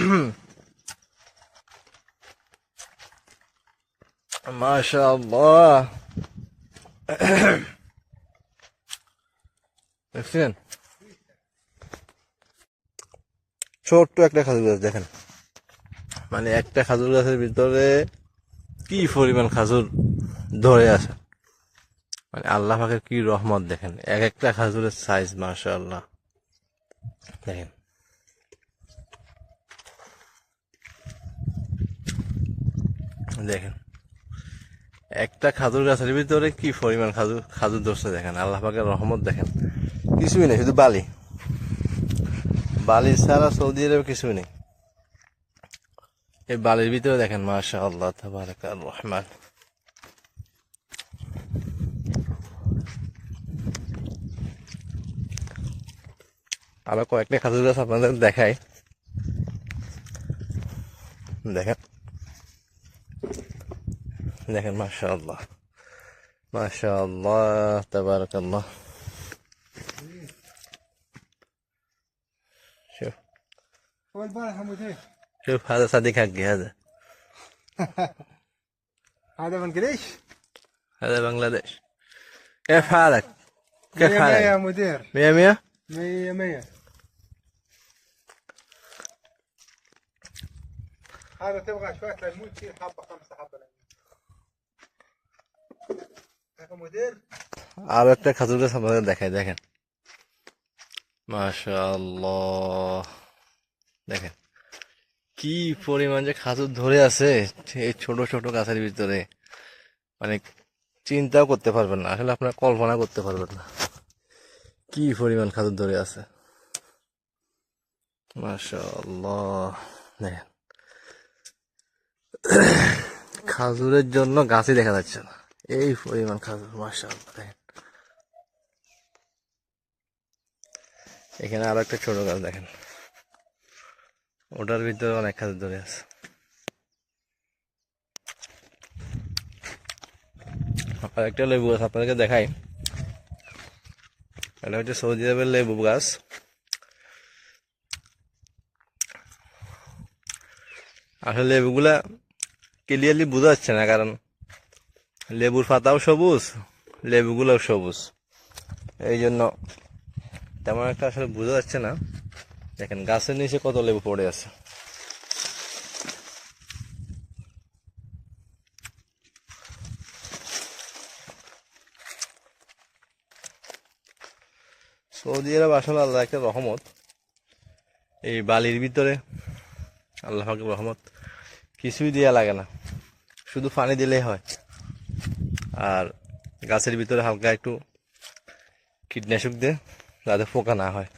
মাশাআল্লাহ দেখছেন ছোট্ট একটা খাজুর গাছ দেখেন। মানে একটা খাজুর গাছের ভিতরে কি পরিমাণ খাজুর ধরে আছে। মানে আল্লাহ পাকের কি রহমত দেখেন। এক একটা খাজুরের সাইজ মাশাআল্লাহ। দেখেন। দেখেন। একটা খাজুর গাছের ভিতরে কি পরিমাণ খাজুর খাজুর ধরছে দেখেন, আল্লাহ পাকের রহমত দেখেন। কিছুই নেই, শুধু বালি। বালি ছাড়া সৌদি আরবে কিছুই নেই। এই বালির ভিতরে দেখেন মাশা আল্লাহ তাবারাক রহমান। আরও কয়েকটা খাজুর গাছ আপনাদের দেখাই। দেখেন। لكن ما شاء الله. ما شاء الله. تبارك الله. شوف. هو البارح حمودين شوف هذا صديق حقي هذا. هذا بنجليش؟ هذا بنجلاديش. كيف حالك؟ كيف مية حالك؟ مية يا مدير. مية مية؟ مية مية. هذا تبغى شوية ليمون فيه حبة. خمسة আরও একটা খাজুর গাছ আপনাদের দেখাই, দেখেন। মাশাআল্লাহ। দেখেন, কি পরিমাণ যে খাজুর ধরে আছে এই ছোট ছোট গাছের ভিতরে। মানে চিন্তাও করতে পারবেন না, আসলে আপনারা কল্পনা করতে পারবেন না। কি পরিমাণ খাজুর ধরে আছে। মাশাআল্লাহ। দেখেন, খাজুরের জন্য গাছই দেখা যাচ্ছে না। এই পরিমাণ খাজুর দেখেন। এখানে আরও একটা ছোট গাছ দেখেন। ওটার ভিতরে অনেক খাজুর ধরে আছে। একটা লেবু গাছ আপনাদেরকে দেখাই। এটা হচ্ছে সৌদি আরবের লেবু গাছ। আসলে লেবুগুলা ক্লিয়ারলি বোঝা যাচ্ছে না, কারণ লেবুর পাতাও সবুজ, লেবুগুলোও সবুজ। এই জন্য তেমন একটা আসলে বোঝা যাচ্ছে না। দেখেন গাছের নিচে কত লেবু পড়ে আছে। সৌদি আরব আসলে আল্লাহ একটা রহমত। এই বালির ভিতরে আল্লাহ পাকের রহমত। কিছুই দেওয়া লাগে না। শুধু পানি দিলেই হয়। আর গাছের ভিতরে হালকা একটু কীটনাশক দিয়ে যাতে পোকা না হয়।